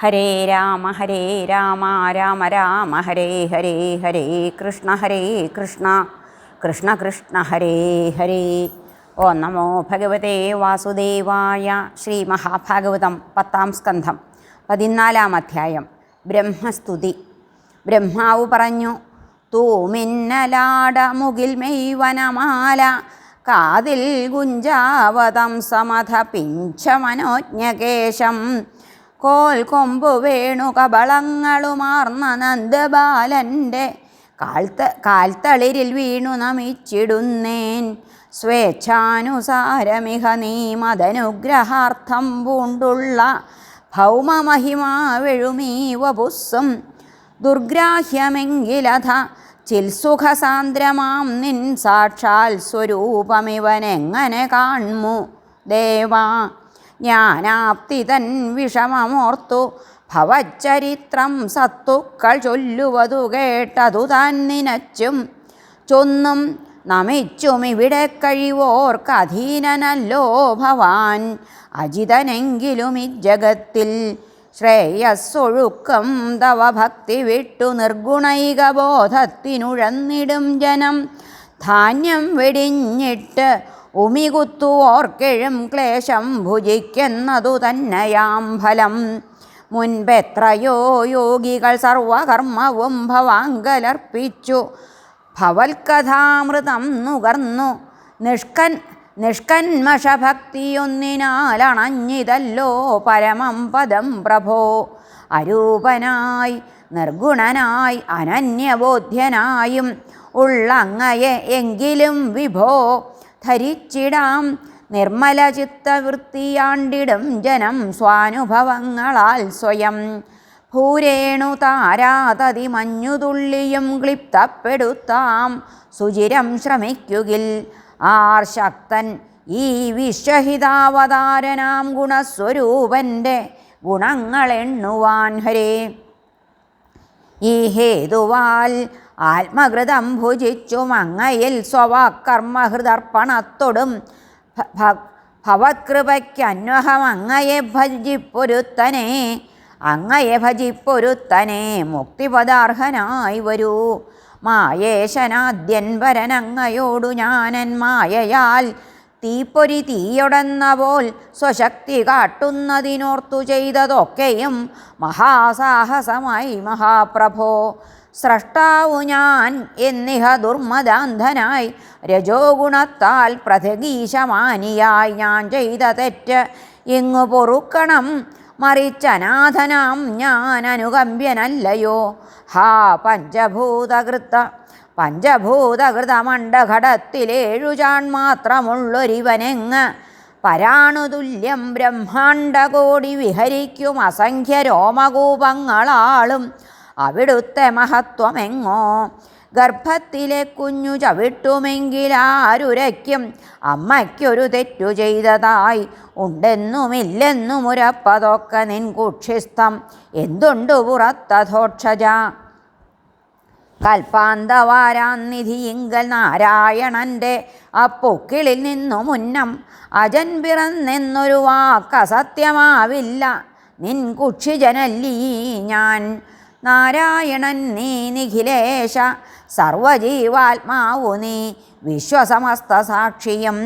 ഹരേ രാമ ഹരേ രാമ രാമ രാമ ഹരേ ഹരേ ഹരേ കൃഷ്ണ ഹരേ കൃഷ്ണ കൃഷ്ണ കൃഷ്ണ ഹരേ ഹരേ. ഓ നമോ ഭഗവതേ വാസുദേവായ ശ്രീ മഹാഭാഗവതം പത്താം സ്കന്ധം പതിനാലാം അധ്യായം. ബ്രഹ്മസ്തുതി. ബ്രഹ്മാവ് പറഞ്ഞു തൂമിന്നലാട മുകിൽ മെയ്വനമാല കാതിൽ ഗുഞ്ചാവതം സമധ പിഞ്ച മനോജ്ഞകേശം കോൽ കൊമ്പു വേണു കബളങ്ങളുമാർന്ന നന്ദബാലന്റെ. കാൽത്ത കാൽത്തളിരിൽ വീണു നമിച്ചിടുന്നേൻ. സ്വേച്ഛാനുസാരമിഹ നീ മതനുഗ്രഹാർത്ഥം പൂണ്ടുള്ള ഭൗമമഹിമാവെഴുമീ വപുസ്സും ദുർഗ്രാഹ്യമെങ്കിലഥ ചിൽസുഖസാന്ദ്രമാം നിൻ സാക്ഷാൽ സ്വരൂപമിവനെങ്ങനെ കാൺമു ദേവാ ജ്ഞാനാപ്തിതൻ വിഷമമോർത്തു ഭവച്ചരിത്രം സത്തുക്കൾ ചൊല്ലുവതു കേട്ടതു താൻ നിനച്ചും. ചൊന്നും നമിച്ചും ഇവിടെ കഴിവോർക്കധീനനല്ലോ ഭവാൻ. അജിതനെങ്കിലും ഇജ്ജഗത്തിൽ ശ്രേയസ്സൊഴുക്കം തവ ഭക്തി വിട്ടു നിർഗുണൈക ബോധത്തിനുഴന്നിടും ജനം. ധാന്യം വെടിഞ്ഞിട്ട് ഉമികുത്തുവോർക്കെഴും ക്ലേശം ഭുജിക്കുന്നതു തന്നെയാം ഫലം. മുൻപെത്രയോ യോഗികൾ സർവകർമ്മവും ഭവാങ്കലർപ്പിച്ചു ഭവൽകഥാമൃതം നുകർന്നു. നിഷ്കൻ നിഷ്കന്മഷഭക്തിയൊന്നിനാലണഞ്ഞിതല്ലോ പരമം പദം പ്രഭോ. അരൂപനായി നിർഗുണനായി അനന്യബോധ്യനായും ഉള്ളങ്ങയെ എങ്കിലും വിഭോ. ധരിച്ചിടാം. നിർമ്മല ചിത്തവൃത്തിയാണ്ടിടും ജനം സ്വാനുഭവങ്ങളാൽ സ്വയം. ഭൂരേണു താരാതതി മഞ്ഞുതുള്ളിയും ക്ലിപ്തപ്പെടുത്താം. സുചിരം ശ്രമിക്കുകിൽ ആർ ശക്തൻ ഈ വിശ്വഹിതാവതാരനാം ഗുണസ്വരൂപന്റെ ഗുണങ്ങളെണ്ണുവാൻ ഹരേ. ഈ ഹേതുവാൽ ആത്മകൃതം ഭുജിച്ചു മങ്ങയിൽ സ്വവാക്കർമ്മഹൃതർപ്പണത്തൊടും ഭവത്കൃപയ്ക്കന്വഹം അങ്ങയെ ഭജിപ്പൊരുത്തനെ അങ്ങയെ ഭജിപ്പൊരുത്തനെ മുക്തിപദാർഹനായി വരൂ. മായേശനാദ്യൻ വരനങ്ങയോടു ഞാനൻ മായയാൽ തീപ്പൊരി തീയൊടന്ന പോൽ സ്വശക്തി കാട്ടുന്നതിനോർത്തു ചെയ്തതൊക്കെയും മഹാസാഹസമായി മഹാപ്രഭോ. സ്രഷ്ടാവു ഞാൻ എന്നിഹ ദുർമദാന്ധനായി. രജോ ഗുണത്താൽ പ്രഥഗീശമാനിയായി ഞാൻ ചെയ്ത തെറ്റ് ഇങ്ങു പൊറുക്കണം. മറിച്ചനാഥനാം ഞാൻ അനുകമ്പ്യനല്ലയോ. ഹാ പഞ്ചഭൂതകൃത്ത പഞ്ചഭൂതകൃതമണ്ഡഘടത്തിലേഴു ചാൺ മാത്രമുള്ളൊരിവനെങ്ങ്? പരാണുതുല്യം ബ്രഹ്മാണ്ടകോടി വിഹരിക്കും അസംഖ്യ രോമകൂപങ്ങളാളും അവിടുത്തെ മഹത്വമെങ്ങോ? ഗർഭത്തിലെ കുഞ്ഞു ചവിട്ടുമെങ്കിൽ ചവിട്ടുമെങ്കിലാരുരയ്ക്കും അമ്മയ്ക്കൊരു തെറ്റു ചെയ്തതായി. ഉണ്ടെന്നുമില്ലെന്നും ഉരപ്പതൊക്കെ നിൻ കുക്ഷിസ്ഥം. എന്തുണ്ടു പുറത്തധോക്ഷജ? കൽപ്പാന്തവാരാന്നിധിയിങ്കൽ നാരായണന്റെ അപ്പൊക്കിളിൽ നിന്നു മുന്നം അജൻ പിറന്നെന്നൊരു വാക്കസത്യമാവില്ല നിൻ കുക്ഷിജനല്ലീ ഞാൻ. നാരായണൻ നീ നിഖിലേശ സർവജീവാത്മാവു നീ വിശ്വസമസ്ത സാക്ഷിയും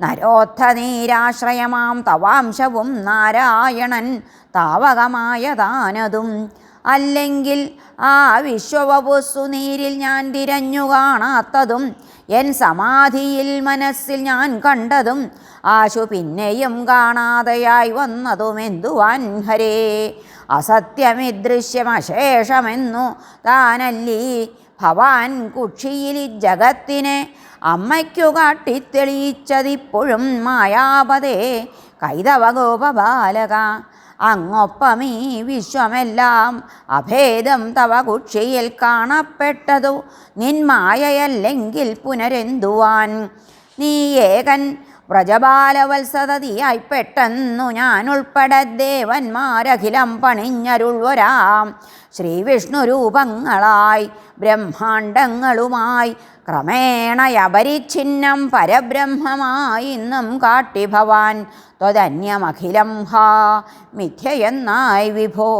നരോത്ഥ നീരാശ്രയമാം തവാംശവും നാരായണൻ താവകമായ താനതും അല്ലെങ്കിൽ ആ വിശ്വവപുസ്സു നീരിൽ ഞാൻ തിരഞ്ഞു കാണാത്തതും എൻ സമാധിയിൽ മനസ്സിൽ ഞാൻ കണ്ടതും ആശു പിന്നെയും കാണാതെയായി വന്നതും എന്തുവാൻ ഹരേ? അസത്യമിദൃശ്യമശേഷമെന്നു താനല്ലീ ഭവാൻ കുക്ഷിയിൽ ജഗത്തിനെ അമ്മയ്ക്കു കാട്ടിത്തെളിയിച്ചതിപ്പോഴും മായാപതേ. കൈതവ ഗോപബാലക അങ്ങൊപ്പമീ വിശ്വമെല്ലാം അഭേദം തവ കുക്ഷിയിൽ കാണപ്പെട്ടതു. നിൻ മായയല്ലെങ്കിൽ പുനരെന്തുവാൻ? നീ ഏകൻ വ്രജബാലവത്സതതിയായി പെട്ടെന്നു ഞാൻ ഉൾപ്പെടെ ദേവന്മാരഖിലം പണിഞ്ഞരുൾവരാം ശ്രീവിഷ്ണു രൂപങ്ങളായി ബ്രഹ്മാണ്ടങ്ങളുമായി ക്രമേണ അപരിച്ഛിന്നം പരബ്രഹ്മമായി ഇന്നും കാട്ടി ഭവാൻ ത്വതന്യമഖിലം ഹാ മിഥ്യയെന്നായി വിഭോ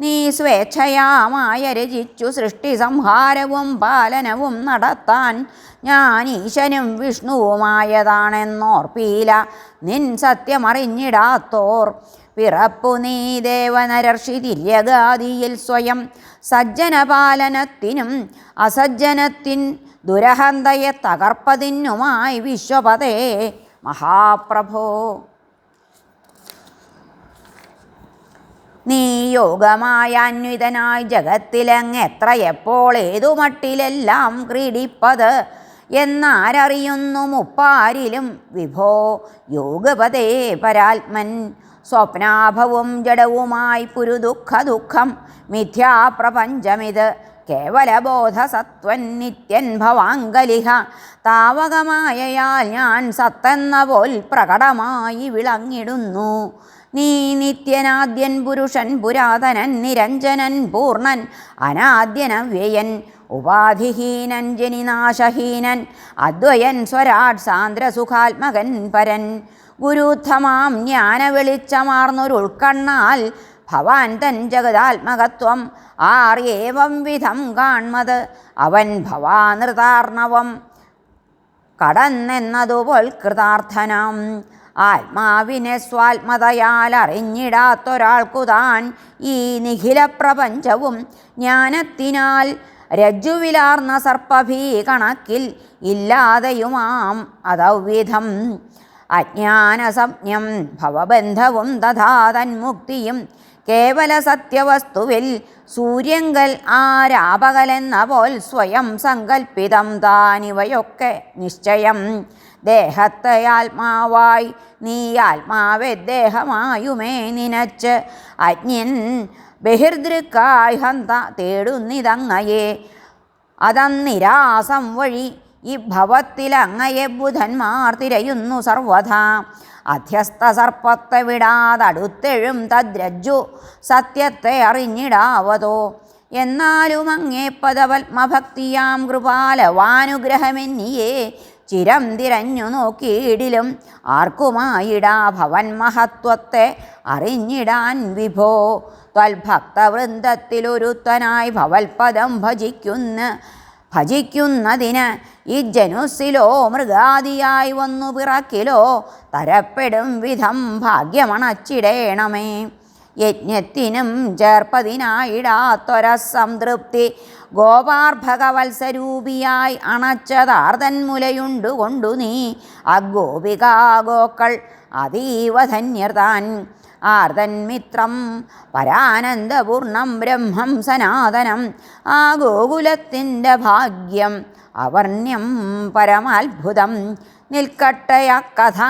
നീ സ്വേച്ഛയാമായ രചിച്ചു സൃഷ്ടി സംഹാരവും പാലനവും നടത്താൻ ഞാൻ ഈശനും വിഷ്ണുവുമായതാണെന്നോർപ്പീല. നിൻ സത്യമറിഞ്ഞിടാത്തോർ. പിറപ്പു നീ ദേവനരർഷി തിര്യഗാദിയിൽ സ്വയം. സജ്ജനപാലനത്തിനും അസജ്ജനത്തിൻ ദുരഹന്തയെ തകർപ്പതിനുമായി വിശ്വപതേ മഹാപ്രഭോ. നീ യോഗമായ അന്വിതനായി ജഗത്തിലങ്ങെത്ര എപ്പോൾ ഏതു മട്ടിലെല്ലാം ക്രീഡിപ്പത്? എന്നാരറിയുന്നു മുപ്പാരിലും? വിഭോ യോഗപതേ പരാത്മൻ. സ്വപ്നാഭവും ജഡവുമായി പുരുദുഃഖ ദുഃഖം മിഥ്യാപ്രപഞ്ചമിത് കേവലബോധസത്വൻ നിത്യൻ ഭവാങ്കലിഹ താവകമായയാൽ ഞാൻ സത്തെന്ന പോൽ പ്രകടമായി വിളങ്ങിടുന്നു. നീ നിത്യനാദ്യൻ പുരുഷൻ പുരാതനൻ നിരഞ്ജനൻ പൂർണൻ അനാദ്യനവ്യയൻ ഉപാധിഹീനൻ ജനിനാശഹീനൻ അദ്വയൻ സ്വരാട് സാന്ദ്രസുഖാത്മകൻ പരൻ. ഗുരുത്തമാം ജ്ഞാന വെളിച്ചമാർന്നൊരുൾക്കണ്ണാൽ ഭവാൻ തൻ ജഗദാത്മകത്വം ആർ വിധം കാൺമത്. അവൻ ഭവാനൃതാർണവം. കടന്നെന്നതുപോൽ കൃതാർത്ഥനാം. ആത്മാവിനെ സ്വാത്മതയാൽ അറിഞ്ഞിടാത്തൊരാൾക്കു താൻ ഈ നിഖില പ്രപഞ്ചവും ജ്ഞാനത്തിനാൽ രജ്ജുവിലാർന്ന സർപ്പഭീ കണക്കിൽ ഇല്ലാതെയുമാം അതൗവിധം. അജ്ഞാനസംജ്ഞം ഭവബന്ധവും തഥാ തന്മുക്തിയും കേവല സത്യവസ്തുവിൽ സൂര്യങ്കൽ ആരാപകലെന്ന പോൽ സ്വയം സങ്കൽപ്പിതം താനിവയൊക്കെ നിശ്ചയം. ദേഹത്തെ ആത്മാവായി നീ ആത്മാവെ ദേഹമായുമേ നിനച്ച്. അജ്ഞൻ ബഹിർദൃക്കായി ഹന്ത തേടുന്നിതങ്ങയെ. അതന്നിരാസം വഴി ഈ ഭവത്തിലങ്ങയെ ബുധന്മാർ തിരയുന്നു സർവഥാ അധ്യസ്ഥ സർപ്പത്തെ വിടാതടുത്തെഴും തദ്രജ്ജു സത്യത്തെ അറിഞ്ഞിടാവതോ. എന്നാലും അങ്ങേ പദപത്മഭക്തിയാം കൃപാലവാനുഗ്രഹമെന്നിയേ ചിരം തിരഞ്ഞു നോക്കിയിടിലും ആർക്കുമായിടാ ഭവൻ മഹത്വത്തെ അറിഞ്ഞിടാൻ വിഭോ. ത്വൽഭക്തവൃന്ദത്തിലൊരുത്തനായി ഭവൽപദം ഭജിക്കുന്ന ഭജിക്കുന്നതിന് ഈ ജനുസിലോ മൃഗാദിയായി വന്നു പിറക്കിലോ തരപ്പെടും വിധം ഭാഗ്യമണച്ചിടേണമേ. യജ്ഞത്തിനും ചേർപ്പതിനായിടാത്തൊര സംതൃപ്തി ഗോപാർഭകവത്സരൂപിയായി അണച്ചതാർതന്മുലയുണ്ടു കൊണ്ടു നീ അഗോപികാഗോക്കൾ അതീവ ധന്യർതാൻ ആർതന്മിത്രം പരാനന്ദപൂർണം ബ്രഹ്മം സനാതനം ആ ഗോകുലത്തിന്റെ ഭാഗ്യം അവർണ്യം പരമാത്ഭുതം. നിൽക്കട്ടെയ കഥ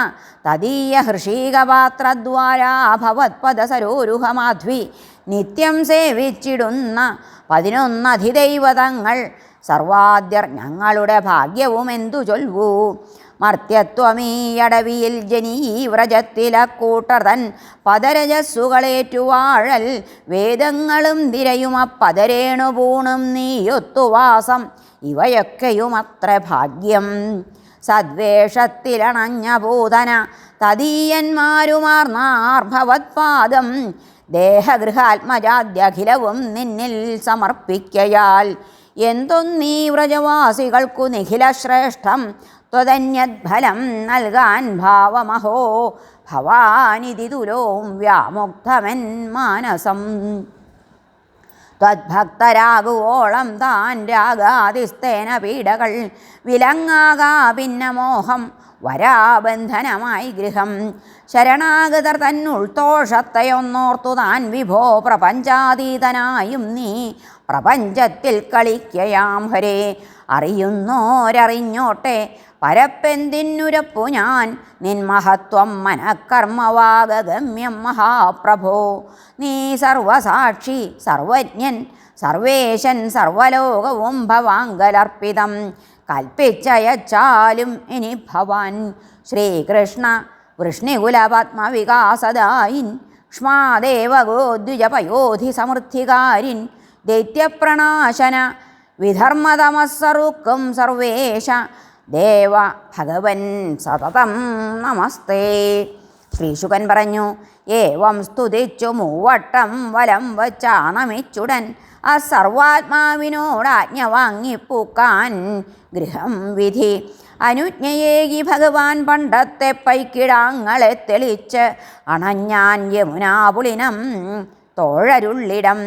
തദീയ ഹൃഷീകപാത്രദ്വാരാഭവത്പദസരോരുഹമാധ്വി നിത്യം സേവിച്ചിടുന്ന പതിനൊന്നധിദൈവതങ്ങൾ സർവാദ്യർ ഞങ്ങളുടെ ഭാഗ്യവും എന്തു ചൊൽവൂ? മർത്യത്വമീയടവിയിൽ ജനീവ്രജത്തിലക്കൂട്ടർ പദരജസ്സുകളേറ്റുവാഴൽ വേദങ്ങളും തിരയുമപ്പതരേണു പൂണും നീയൊത്തുവാസം ഇവയൊക്കെയുമത്ര ഭാഗ്യം. സദ്വേഷത്തിലണഞ്ഞ ഭൂതന തദീയന്മാരുമാർന്നാർഭവത്പാദം ദേഹഗൃഹാത്മജാദ്യഖിലവും നിന്നിൽ സമർപ്പിക്കയാൽ. എന്തൊന്നീ വ്രജവാസികൾക്കു നിഖിലശ്രേഷ്ഠം ത്വതന്യദ്ഫലം നൽകാൻ ഭാവമഹോ. ഭവാനിതി തുലോം വ്യാമുക്തമൻ മാനസം. ത്വദ്ഭക്തരാകുവോളം താൻ രാഗാതിസ്തേന പീഡകൾ വിലങ്ങാകാ ഭിന്നമോഹം വരാബന്ധനമായി ഗൃഹം. ശരണാഗതർ തന്നുൾത്തോഷത്തെയൊന്നോർത്തു താൻ വിഭോ പ്രപഞ്ചാതീതനായും നീ. പ്രപഞ്ചത്തിൽ കളിക്കയാം ഹരേ. അറിയുന്നോരറിഞ്ഞോട്ടെ. പരപ്പെന്തിന്നുരപ്പു ഞാൻ? നിൻ മഹത്വം മനക്കർമ്മവാഗമ്യം മഹാപ്രഭോ. നീ സർവസാക്ഷി സർവജ്ഞൻ സർവേശൻ സർവലോകവും ഭവാങ്കലർപ്പിതം കൽപ്പിച്ചയച്ചാലും ഇനി ഭവാൻ. ശ്രീകൃഷ്ണ വൃഷ്ണികുലപത്മവികാസദായിൻ. ക്ഷ്മാദേവഗോദ്വിജപയോധി സമൃദ്ധികാരിൻ ദൈത്യപ്രണാശന വിധർമ്മതമസ്സറുക്കും സർവേശ. ദേവ ഭഗവൻ സതതം നമസ്തേ. ശ്രീശുകൻ പറഞ്ഞു ഏവം സ്തുതിച്ചു മൂവട്ടം വലം വച്ചാണമിച്ചുടൻ. ആ സർവാത്മാവിനോടാജ്ഞ വാങ്ങിപ്പൂക്കാൻ ഗൃഹം വിധി. അനുജ്ഞയേകി ഭഗവാൻ പണ്ടത്തെ പൈക്കിടാങ്ങളെ തെളിച്ച് അണഞ്ഞാൻ യമുനാപുളിനം തോഴരുള്ളിടം.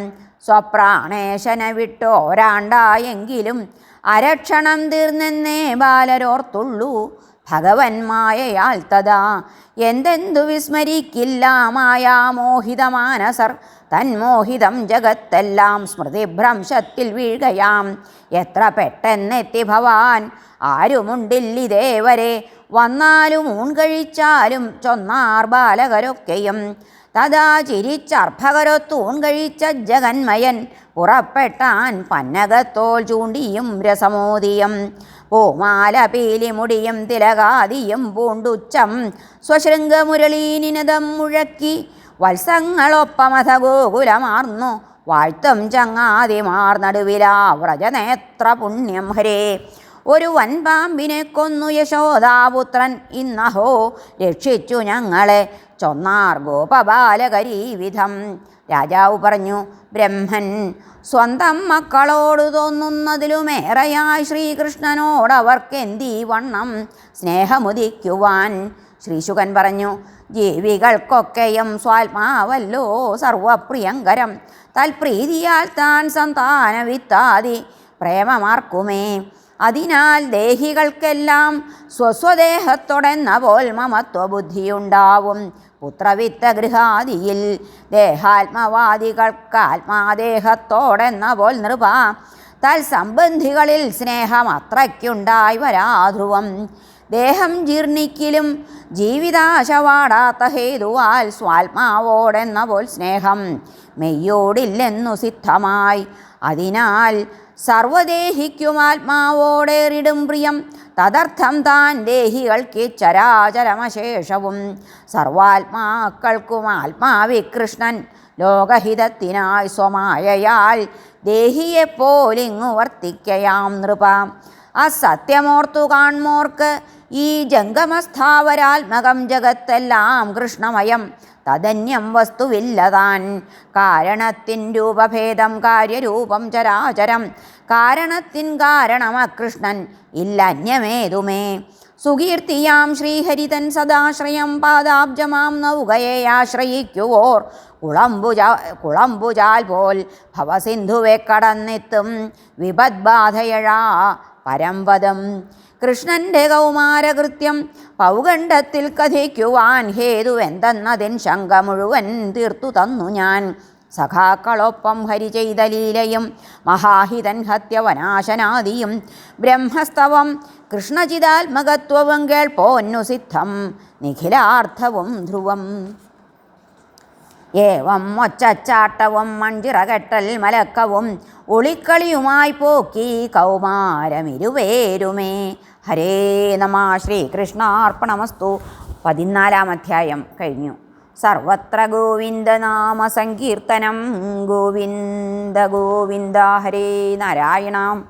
സ്വപ്രാണേശന വിട്ടോരാണ്ടായെങ്കിലും അരക്ഷണം തീർന്നെന്നേ ബാലരോർത്തുള്ളൂ. ഭഗവൻ മായയാൽ തഥാ. എന്തെന്തു വിസ്മരിക്കില്ല മായാമോഹിതമാനസർ തന്മോഹിതം ജഗത്തെല്ലാം സ്മൃതിഭ്രംശത്തിൽ വീഴുകയാം. എത്ര പെട്ടെന്നെത്തി ഭവാൻ. ആരുമുണ്ടില്ലിതേവരെ. വന്നാലും ഊൺ കഴിച്ചാലും ചൊന്നാർ ബാലകരൊക്കെയും. തഥാ ചിരിച്ചർഭകരൊത്തൂൺ കഴിച്ച ജഗന്മയൻ പുറപ്പെട്ടാൻ പന്നകത്തോൽ ചൂണ്ടിയും രസമോദിയം പൂമാല പീലിമുടിയും തിലകാദിയും പൂണ്ടുച്ചം സ്വശൃംഗമുരളീനിനതം മുഴക്കി വത്സങ്ങളൊപ്പമഥ ഗോകുലമാർന്നു വാഴ്ത്തും ചങ്ങാതിമാർ നടുവിലാ വ്രജനേത്ര പുണ്യം ഹരേ. ഒരു വൻപാമ്പിനെ കൊന്നു യശോദാപുത്രൻ. ഇന്നഹോ രക്ഷിച്ചു ഞങ്ങളെ. ചൊന്നാർ ഗോപബാലകരീവിധം രാജാവ് പറഞ്ഞു ബ്രഹ്മൻ സ്വന്തം മക്കളോട് തോന്നുന്നതിലുമേറെയായി ശ്രീകൃഷ്ണനോടവർക്കെന്തീ വണ്ണം സ്നേഹമുദിക്കുവാൻ? ശ്രീശുകൻ പറഞ്ഞു ജീവികൾക്കൊക്കെയും സ്വാത്മാവല്ലോ സർവപ്രിയങ്കരം. തൽപ്രീതിയാൽ താൻ സന്താനവിത്താതി പ്രേമമാർക്കുമേ. അതിനാൽ ദേഹികൾക്കെല്ലാം സ്വസ്വദേഹത്തൊടെന്ന പോൽ മമത്വബുദ്ധിയുണ്ടാവും. പുത്രവിത്ത ഗൃഹാദിയിൽ ദേഹാത്മവാദികൾക്ക് ആത്മാദേഹത്തോടെന്ന പോൽ നൃപ. തൽസംബന്ധികളിൽ സ്നേഹം അത്രയ്ക്കുണ്ടായി വരാധ്രുവം ദേഹം ജീർണിക്കിലും ജീവിതാശവാടാത്ത ഹേതുവാൽ സ്വാത്മാവോടെന്ന പോൽ സ്നേഹം. മെയ്യോടില്ലെന്നു സിദ്ധമായി. അതിനാൽ സർവദേഹിക്കും ആത്മാവോടേറിടും പ്രിയം. തദർത്ഥം താൻ ദേഹികൾക്ക് ചരാചരമശേഷവും സർവാത്മാക്കൾക്കും ആത്മാവി കൃഷ്ണൻ ലോകഹിതത്തിനായി സ്വമായയാൽ ദേഹിയെപ്പോലിങ്ങു വർത്തിക്കയാം നൃപ. അസത്യമോർത്തു കാൺമോർക്ക് ഈ ജംഗമസ്ഥാവരാത്മകം ജഗത്തെല്ലാം കൃഷ്ണമയം തദന്യം വസ്തുവില്ലതാൻ. കാരണത്തിൻ രൂപഭേദം കാര്യരൂപം ചരാചരം. കാരണത്തിൻ കാരണമകൃഷ്ണൻ ഇല്ലന്യമേതുമേ. സുകീർത്തിയാം ശ്രീഹരിതൻ സദാശ്രയം പാദാബ്ജമാം നൗകയെ ആശ്രയിക്കുവോർ. കുളംബുജ കുളമ്പുജാൽ പോൽ ഭവസിന്ധുവെ കടന്നെത്തും. വിപദ്ബാധയഴാ പരംപദം കൃഷ്ണന്റെ കൗമാരകൃത്യം പൗഗണ്ഡത്തിൽ കഥിക്കുവാൻ ഹേതുവെന്തെന്നതിൻ ശങ്ക മുഴുവൻ തീർത്തു തന്നു ഞാൻ. സഖാക്കളൊപ്പം ഹരി ചെയ്ത ലീലയും മഹാഹിതൻ ഹത്യവനാശനാദിയും ബ്രഹ്മസ്തവം കൃഷ്ണചിതാത്മകത്വവും കേൾപ്പോന്നു സിദ്ധം നിഖിലാർത്ഥവും ധ്രുവം. ഏവം ഒച്ചച്ചാട്ടവും മൺചിറകെട്ടൽ മലക്കവും ഒളിക്കളിയുമായി പോക്കി കൗമാരമിരുവേരുമേ. ഹരേ നമ ശ്രീകൃഷ്ണാർപ്പണമസ്തു. പതിനാലാം അധ്യായം കഴിഞ്ഞു. സർവത്ര ഗോവിന്ദനാമ സങ്കീർത്തനം. ഗോവിന്ദ ഗോവിന്ദ ഹരേ നാരായണ.